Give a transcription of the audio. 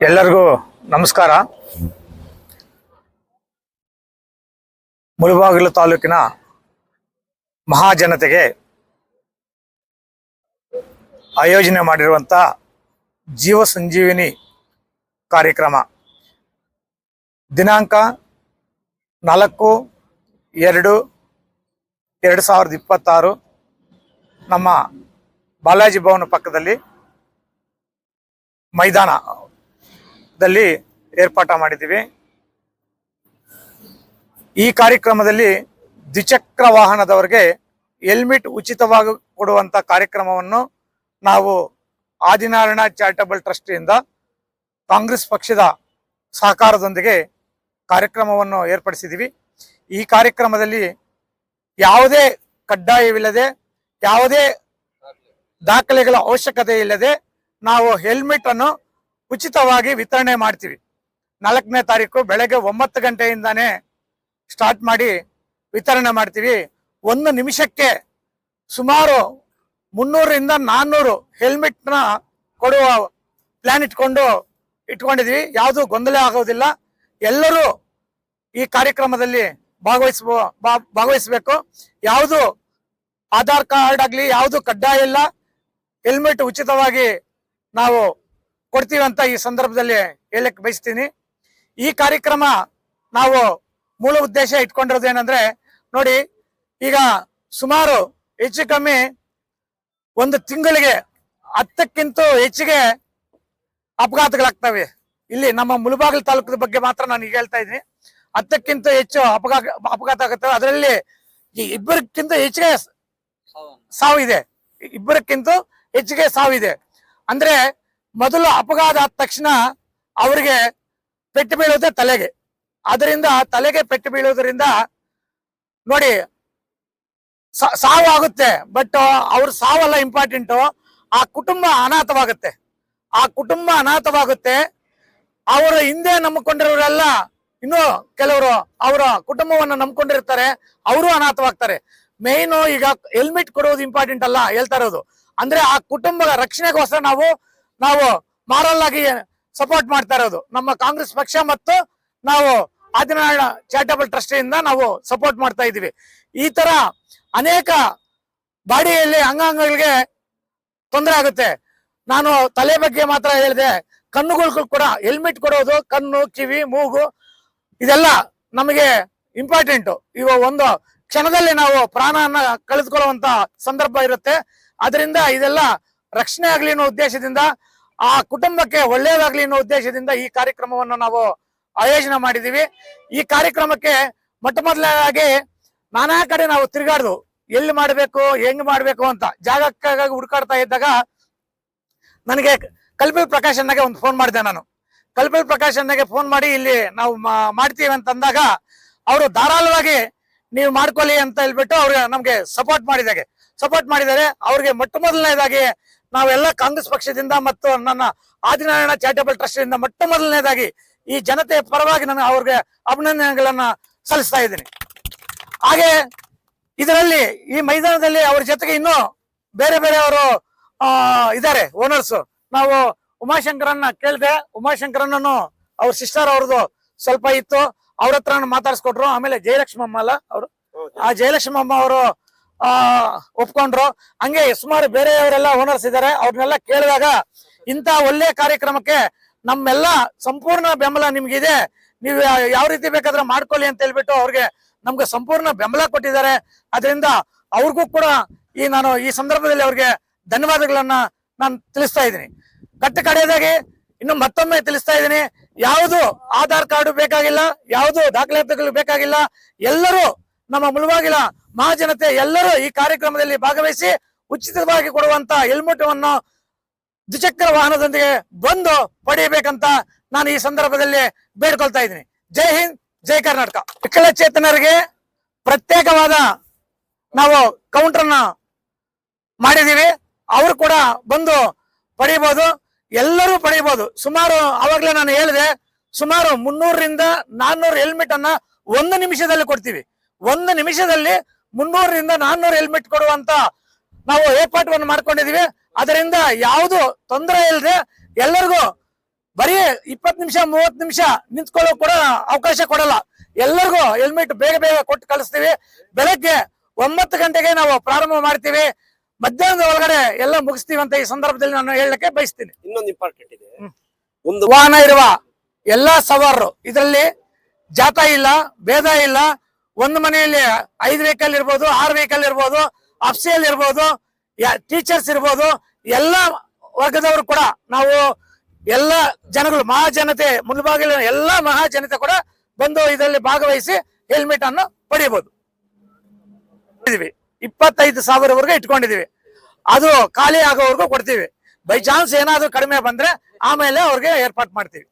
ಎಲ್ಲರಿಗೂ ನಮಸ್ಕಾರ. ಮುಳಬಾಗಿಲು ತಾಲೂಕಿನ ಮಹಾಜನತೆಗೆ ಆಯೋಜನೆ ಮಾಡಿರುವಂಥ ಜೀವ ಸಂಜೀವಿನಿ ಕಾರ್ಯಕ್ರಮ. ದಿನಾಂಕ ನಾಲ್ಕು ಎರಡು ಎರಡು ಸಾವಿರದ ಇಪ್ಪತ್ತಾರು ನಮ್ಮ ಬಾಲಾಜಿ ಭವನ ಪಕ್ಕದಲ್ಲಿ ಮೈದಾನದಲ್ಲಿ ಏರ್ಪಾಟ ಮಾಡಿದ್ದೀವಿ. ಈ ಕಾರ್ಯಕ್ರಮದಲ್ಲಿ ದ್ವಿಚಕ್ರ ವಾಹನದವರಿಗೆ ಹೆಲ್ಮೆಟ್ ಉಚಿತವಾಗಿ ಕೊಡುವಂತ ಕಾರ್ಯಕ್ರಮವನ್ನು ನಾವು ಆದಿನಾರಾಯಣ ಚಾರಿಟಬಲ್ ಟ್ರಸ್ಟಿಯಿಂದ ಕಾಂಗ್ರೆಸ್ ಪಕ್ಷದ ಸಹಕಾರದೊಂದಿಗೆ ಕಾರ್ಯಕ್ರಮವನ್ನು ಏರ್ಪಡಿಸಿದ್ದೀವಿ. ಈ ಕಾರ್ಯಕ್ರಮದಲ್ಲಿ ಯಾವುದೇ ಕಡ್ಡಾಯವಿಲ್ಲದೆ, ಯಾವುದೇ ದಾಖಲೆಗಳ ಅವಶ್ಯಕತೆ ಇಲ್ಲದೆ ನಾವು ಹೆಲ್ಮೆಟ್ ಅನ್ನು ಉಚಿತವಾಗಿ ವಿತರಣೆ ಮಾಡ್ತೀವಿ. ನಾಲ್ಕನೇ ತಾರೀಕು ಬೆಳಗ್ಗೆ ಒಂಬತ್ತು ಗಂಟೆಯಿಂದಾನೇ ಸ್ಟಾರ್ಟ್ ಮಾಡಿ ವಿತರಣೆ ಮಾಡ್ತೀವಿ. ಒಂದು ನಿಮಿಷಕ್ಕೆ ಸುಮಾರು ಮುನ್ನೂರರಿಂದ ನಾನ್ನೂರು ಹೆಲ್ಮೆಟ್ನ ಕೊಡುವ ಪ್ಲಾನ್ ಇಟ್ಕೊಂಡು ಇಟ್ಕೊಂಡಿದ್ವಿ. ಯಾವುದು ಗೊಂದಲ ಆಗೋದಿಲ್ಲ. ಎಲ್ಲರೂ ಈ ಕಾರ್ಯಕ್ರಮದಲ್ಲಿ ಭಾಗವಹಿಸ್ಬೋ ಭಾಗವಹಿಸಬೇಕು. ಯಾವುದು ಆಧಾರ್ ಕಾರ್ಡ್ ಆಗಲಿ, ಯಾವುದು ಕಡ್ಡಾಯ ಇಲ್ಲ. ಹೆಲ್ಮೆಟ್ ಉಚಿತವಾಗಿ ನಾವು ಕೊಡ್ತೀವಿ ಅಂತ ಈ ಸಂದರ್ಭದಲ್ಲಿ ಹೇಳಕ್ ಬಯಸ್ತೀನಿ. ಈ ಕಾರ್ಯಕ್ರಮ ನಾವು ಮೂಲ ಉದ್ದೇಶ ಇಟ್ಕೊಂಡಿರೋದು ಏನಂದ್ರೆ ನೋಡಿ ಈಗ ಸುಮಾರು ಹೆಚ್ಚು ಕಮ್ಮಿ ಒಂದು ತಿಂಗಳಿಗೆ ಹತ್ತಕ್ಕಿಂತ ಹೆಚ್ಚಿಗೆ ಅಪಘಾತಗಳಾಗ್ತವೆ. ಇಲ್ಲಿ ನಮ್ಮ ಮುಳುಬಾಗಿಲು ತಾಲೂಕದ ಬಗ್ಗೆ ಮಾತ್ರ ನಾನು ಈಗ ಹೇಳ್ತಾ ಇದ್ದೀನಿ. ಹತ್ತಕ್ಕಿಂತ ಹೆಚ್ಚು ಅಪಘಾತ ಅಪಘಾತ ಆಗುತ್ತವೆ. ಅದರಲ್ಲಿ ಇಬ್ಬರಕ್ಕಿಂತ ಹೆಚ್ಚಿಗೆ ಸಾವಿದೆ ಇಬ್ಬರಕ್ಕಿಂತ ಹೆಚ್ಚಿಗೆ ಸಾವಿದೆ ಅಂದ್ರೆ ಮೊದಲು ಅಪಘಾತ ಆದ ತಕ್ಷಣ ಅವರಿಗೆ ಪೆಟ್ಟು ಬೀಳೋದೇ ತಲೆಗೆ. ಅದರಿಂದ ತಲೆಗೆ ಪೆಟ್ಟು ಬೀಳೋದ್ರಿಂದ ನೋಡಿ ಸಾವು ಆಗುತ್ತೆ ಬಟ್ ಅವ್ರ ಸಾವಲ್ಲ ಇಂಪಾರ್ಟೆಂಟು ಆ ಕುಟುಂಬ ಅನಾಥವಾಗುತ್ತೆ. ಆ ಕುಟುಂಬ ಅನಾಥವಾಗುತ್ತೆ. ಅವರ ಹಿಂದೆ ನಂಬಿಕೊಂಡಿರೋರೆಲ್ಲ ಇನ್ನು ಕೆಲವರು ಅವರ ಕುಟುಂಬವನ್ನು ನಂಬ್ಕೊಂಡಿರ್ತಾರೆ, ಅವರು ಅನಾಥವಾಗ್ತಾರೆ. ಮೇಯ್ನು ಈಗ ಹೆಲ್ಮೆಟ್ ಕೊಡೋದು ಇಂಪಾರ್ಟೆಂಟ್ ಅಲ್ಲ, ಹೇಳ್ತಾ ಇರೋದು. ಅಂದ್ರೆ ಆ ಕುಟುಂಬದ ರಕ್ಷಣೆಗೋಸ್ಕರ ನಾವು ನಾವು ಮಾರಲ್ ಆಗಿ ಸಪೋರ್ಟ್ ಮಾಡ್ತಾ ಇರೋದು. ನಮ್ಮ ಕಾಂಗ್ರೆಸ್ ಪಕ್ಷ ಮತ್ತು ನಾವು ಆದಿನಾರಾಯಣ ಚಾರಿಟಬಲ್ ಟ್ರಸ್ಟ್ ಇಂದ ನಾವು ಸಪೋರ್ಟ್ ಮಾಡ್ತಾ ಇದೀವಿ ಈ ತರ ಅನೇಕ ಬಾಡಿಯಲ್ಲಿ ಅಂಗಾಂಗಗಳಿಗೆ ತೊಂದರೆ ಆಗುತ್ತೆ. ನಾನು ತಲೆ ಬಗ್ಗೆ ಮಾತ್ರ ಹೇಳಿದೆ, ಕಣ್ಣುಗಳಿಗೂ ಕೂಡ ಹೆಲ್ಮೆಟ್ ಕೊಡೋದು, ಕಣ್ಣು, ಕಿವಿ, ಮೂಗು, ಇದೆಲ್ಲ ನಮಗೆ ಇಂಪಾರ್ಟೆಂಟ್ ಇವ ಒಂದು ಕ್ಷಣದಲ್ಲಿ ನಾವು ಪ್ರಾಣನ ಕಳೆದುಕೊಳ್ಳುವಂತ ಸಂದರ್ಭ ಇರುತ್ತೆ. ಅದರಿಂದ ಇದೆಲ್ಲ ರಕ್ಷಣೆ ಆಗ್ಲಿ ಅನ್ನೋ ಉದ್ದೇಶದಿಂದ, ಆ ಕುಟುಂಬಕ್ಕೆ ಒಳ್ಳೇದಾಗ್ಲಿ ಅನ್ನೋ ಉದ್ದೇಶದಿಂದ ಈ ಕಾರ್ಯಕ್ರಮವನ್ನು ನಾವು ಆಯೋಜನೆ ಮಾಡಿದೀವಿ. ಈ ಕಾರ್ಯಕ್ರಮಕ್ಕೆ ಮೊಟ್ಟ ಮೊದಲಾಗಿ ನಾನಾ ಕಡೆ ನಾವು ತಿರುಗಾಡ್ದು, ಎಲ್ಲಿ ಮಾಡಬೇಕು, ಹೆಂಗ್ ಮಾಡಬೇಕು ಅಂತ ಜಾಗಕ್ಕಾಗಿ ಹುಡುಕಾಡ್ತಾ ಇದ್ದಾಗ ನನಗೆ ಕಲ್ಪಿಲ್ ಪ್ರಕಾಶ್ ಅನ್ನಗೆ ಒಂದು ಫೋನ್ ಮಾಡಿದೆ ನಾನು. ಕಲ್ಪಿಲ್ ಪ್ರಕಾಶ್ ಅನ್ನಗೆ ಫೋನ್ ಮಾಡಿ ಇಲ್ಲಿ ನಾವು ಮಾಡ್ತೀವಿ ಅಂತ ಅಂದಾಗ ಅವರು ಧಾರಾಳವಾಗಿ ನೀವು ಮಾಡ್ಕೊಳ್ಳಿ ಅಂತ ಹೇಳ್ಬಿಟ್ಟು ಅವ್ರಿಗೆ ನಮ್ಗೆ ಸಪೋರ್ಟ್ ಮಾಡಿದಾಗೆ. ಸಪೋರ್ಟ್ ಮಾಡಿದ್ದಾರೆ. ಅವ್ರಿಗೆ ಮೊಟ್ಟ ಮೊದಲನೇದಾಗಿ ನಾವೆಲ್ಲ ಕಾಂಗ್ರೆಸ್ ಪಕ್ಷದಿಂದ ಮತ್ತು ನನ್ನ ಆದಿನಾರಾಯಣ ಚಾರಿಟಬಲ್ ಟ್ರಸ್ಟ್ ಇಂದ ಮೊಟ್ಟ ಮೊದಲನೇದಾಗಿ ಈ ಜನತೆಯ ಪರವಾಗಿ ನಾನು ಅವ್ರಿಗೆ ಅಭಿನಂದನೆಗಳನ್ನ ಸಲ್ಲಿಸ್ತಾ ಇದ್ದೀನಿ. ಹಾಗೆ ಇದರಲ್ಲಿ ಈ ಮೈದಾನದಲ್ಲಿ ಅವ್ರ ಜೊತೆಗೆ ಇನ್ನೂ ಬೇರೆ ಬೇರೆ ಅವರು ಇದ್ದಾರೆ ಓನರ್ಸ್ ನಾವು ಉಮಾಶಂಕರನ್ನ ಕೇಳಿದೆ ಉಮಾಶಂಕರನ್ನು ಅವ್ರ ಸಿಸ್ಟರ್ ಅವ್ರದ್ದು ಸ್ವಲ್ಪ ಇತ್ತು. ಅವ್ರ ಹತ್ರ ಮಾತಾಡ್ಸ್ಕೊಟ್ರು. ಆಮೇಲೆ ಜಯಲಕ್ಷ್ಮಮ್ಮ ಅಲ್ಲ ಅವರು? ಆ ಜಯಲಕ್ಷ್ಮಮ್ಮ ಅವರು ಆ, ಒಪ್ಕೊಂಡ್ರು. ಹಂಗೆ ಸುಮಾರು ಬೇರೆಯವರೆಲ್ಲ ಓನರ್ಸ್ ಇದ್ದಾರೆ. ಅವ್ರನ್ನೆಲ್ಲ ಕೇಳಿದಾಗ ಇಂತ ಒಳ್ಳೆ ಕಾರ್ಯಕ್ರಮಕ್ಕೆ ನಮ್ಮೆಲ್ಲ ಸಂಪೂರ್ಣ ಬೆಂಬಲ ನಿಮ್ಗಿದೆ. ನೀವು ಯಾವ ರೀತಿ ಬೇಕಾದ್ರೆ ಮಾಡ್ಕೊಳ್ಳಿ ಅಂತ ಹೇಳ್ಬಿಟ್ಟು ಅವ್ರಿಗೆ ನಮ್ಗೆ ಸಂಪೂರ್ಣ ಬೆಂಬಲ ಕೊಟ್ಟಿದ್ದಾರೆ. ಅದರಿಂದ ಅವ್ರಿಗೂ ಕೂಡ ಈ ನಾನು ಈ ಸಂದರ್ಭದಲ್ಲಿ ಅವ್ರಿಗೆ ಧನ್ಯವಾದಗಳನ್ನ ನಾನು ತಿಳಿಸ್ತಾ ಇದ್ದೀನಿ. ಕಟ್ಟ ಕಡೆಯದಾಗಿ ಇನ್ನು ಮತ್ತೊಮ್ಮೆ ತಿಳಿಸ್ತಾ ಇದ್ದೀನಿ. ಯಾವುದು ಆಧಾರ್ ಕಾರ್ಡ್ ಬೇಕಾಗಿಲ್ಲ, ಯಾವುದು ದಾಖಲಾತಿಗಳು ಬೇಕಾಗಿಲ್ಲ, ಎಲ್ಲರೂ ನಮ್ಮ ಮುಳುವಾಗಿಲ ಮಹಾಜನತೆ ಎಲ್ಲರೂ ಈ ಕಾರ್ಯಕ್ರಮದಲ್ಲಿ ಭಾಗವಹಿಸಿ ಉಚಿತವಾಗಿ ಕೊಡುವಂತ ಹೆಲ್ಮೆಟ್ವನ್ನು ದ್ವಿಚಕ್ರ ವಾಹನದೊಂದಿಗೆ ಬಂದು ಪಡೆಯಬೇಕಂತ ನಾನು ಈ ಸಂದರ್ಭದಲ್ಲಿ ಬೇಡ್ಕೊಳ್ತಾ ಇದ್ದೀನಿ. ಜೈ ಹಿಂದ್, ಜೈ ಕರ್ನಾಟಕ. ವಿಕಲಚೇತನರಿಗೆ ಪ್ರತ್ಯೇಕವಾದ ನಾವು ಕೌಂಟರ್ನ ಮಾಡಿದೀವಿ ಅವರು ಕೂಡ ಬಂದು ಪಡೆಯಬಹುದು. ಎಲ್ಲರೂ ಪಡೆಯಬಹುದು. ಸುಮಾರು ಅವಾಗಲೇ ನಾನು ಹೇಳಿದೆ, ಸುಮಾರು ಮುನ್ನೂರರಿಂದ ನಾನ್ನೂರು ಹೆಲ್ಮೆಟ್ ಅನ್ನ ಒಂದು ನಿಮಿಷದಲ್ಲಿ ಕೊಡ್ತೀವಿ. ಒಂದು ನಿಮಿಷದಲ್ಲಿ ಮುನ್ನೂರರಿಂದ ನಾನ್ನೂರು ಹೆಲ್ಮೆಟ್ ಕೊಡುವಂತ ನಾವು ಏರ್ಪಾಟನ್ನು ಮಾಡ್ಕೊಂಡಿದೀವಿ. ಅದರಿಂದ ಯಾವುದು ತೊಂದರೆ ಇಲ್ಲದೆ ಎಲ್ಲರಿಗೂ ಬರೀ ಇಪ್ಪತ್ತು ನಿಮಿಷ ಮೂವತ್ತು ನಿಮಿಷ ನಿಂತ್ಕೊಳ್ಳೋ ಕೂಡ ಅವಕಾಶ ಕೊಡಲ್ಲ. ಎಲ್ಲರಿಗೂ ಹೆಲ್ಮೆಟ್ ಬೇಗ ಬೇಗ ಕೊಟ್ಟು ಕಳಿಸ್ತೀವಿ. ಬೆಳಗ್ಗೆ ಒಂಬತ್ತು ಗಂಟೆಗೆ ನಾವು ಪ್ರಾರಂಭ ಮಾಡ್ತೀವಿ. ಮಧ್ಯಾಹ್ನದ ಒಳಗಡೆ ಎಲ್ಲ ಮುಗಿಸ್ತೀವಿ ಅಂತ ಈ ಸಂದರ್ಭದಲ್ಲಿ ನಾನು ಹೇಳಕ್ಕೆ ಬಯಸ್ತೀನಿ. ಇನ್ನೊಂದು ಇಂಪಾರ್ಟೆಂಟ್ ಇದೆ. ಒಂದು ವಾಹನ ಇರುವ ಎಲ್ಲಾ ಸವಾರರು ಇದರಲ್ಲಿ ಜಾತ ಇಲ್ಲ ಭೇದ ಇಲ್ಲ ಒಂದು ಮನೆಯಲ್ಲಿ ಐದು ವೆಹಿಕಲ್ ಇರ್ಬೋದು, ಆರು ವೆಹಿಕಲ್ ಇರ್ಬೋದು ಅಫ್ಸಿಯಲ್ ಇರ್ಬೋದು ಟೀಚರ್ಸ್ ಇರ್ಬೋದು, ಎಲ್ಲ ವರ್ಗದವರು ಕೂಡ ನಾವು ಎಲ್ಲ ಜನಗಳು, ಮಹಾಜನತೆ ಮುಲ್ಬಾಗಿಲಿನ ಎಲ್ಲ ಮಹಾಜನತೆ ಕೂಡ ಬಂದು ಇದರಲ್ಲಿ ಭಾಗವಹಿಸಿ ಹೆಲ್ಮೆಟ್ ಅನ್ನು ಪಡೆಯಬಹುದು. ಇಪ್ಪತ್ತೈದು ಸಾವಿರವರೆಗೂ ಇಟ್ಕೊಂಡಿದೀವಿ ಅದು ಖಾಲಿ ಆಗೋವರೆಗೂ ಕೊಡ್ತೀವಿ. ಬೈ ಚಾನ್ಸ್ ಏನಾದ್ರೂ ಕಡಿಮೆ ಬಂದ್ರೆ ಆಮೇಲೆ ಅವ್ರಿಗೆ ಏರ್ಪಾಟ್ ಮಾಡ್ತೀವಿ.